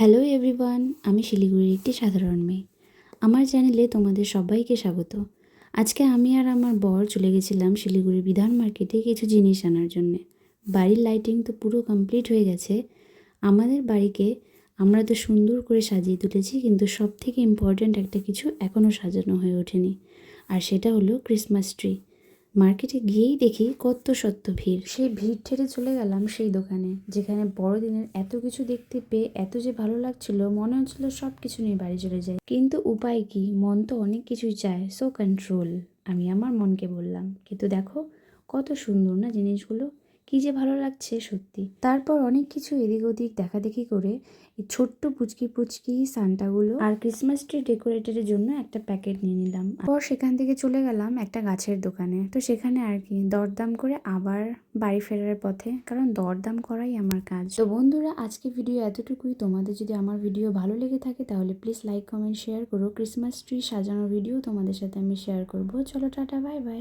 Hello everyone, আমি শিলিগুড়ির একটি সাধারণ মেয়ে। আমার চ্যানেলে তোমাদের সবাইকে স্বাগত। আজকে আমি আর আমার বর চলে গেছিলাম শিলিগুড়ি বিধান মার্কেটে কিছু জিনিস আনার জন্যে। বাড়ির লাইটিং তো পুরো কমপ্লিট হয়ে গেছে। আমাদের বাড়িকে আমরা তো সুন্দর করে সাজিয়ে তুলেছি, কিন্তু সব থেকে ইম্পর্ট্যান্ট একটা কিছু এখনও সাজানো হয়ে ওঠেনি। আর সেটা হলো ক্রিসমাস ট্রি মার্কেটে গিয়েই দেখি কত সত্য ভিড়। সেই ভিড় ঠেলে চলে গেলাম সেই দোকানে, যেখানে বড়দিনের এত কিছু দেখতে পেয়ে এত যে ভালো লাগছিল, মনে হচ্ছিল সব কিছু নিয়ে বাড়ি চলে যায় কিন্তু উপায় কি? মন তো অনেক কিছুই চায় সো কন্ট্রোল আমি আমার মনকে বললাম, কিন্তু দেখো কত সুন্দর না জিনিসগুলো? কি যে ভালো লাগছে সত্যি। তারপর অনেক কিছু এদিক ওদিক দেখাদেখি করে এই ছোট্ট পুচকি পুচকি সান্টাগুলো আর ক্রিসমাস ট্রি ডেকোরেটরের জন্য একটা প্যাকেট নিয়ে নিলাম। পর সেখান থেকে চলে গেলাম একটা গাছের দোকানে। তো সেখানে আর কি দরদাম করে আবার বাড়ি ফেরার পথে, কারণ দরদাম করাই আমার কাজ। তো বন্ধুরা, আজকে ভিডিও এতটুকুই। তোমাদের যদি আমার ভিডিও ভালো লেগে থাকে, তাহলে প্লিজ লাইক কমেন্ট শেয়ার করো। ক্রিসমাস ট্রি সাজানোর ভিডিও তোমাদের সাথে আমি শেয়ার করব। চলো, টাটা বাই বাই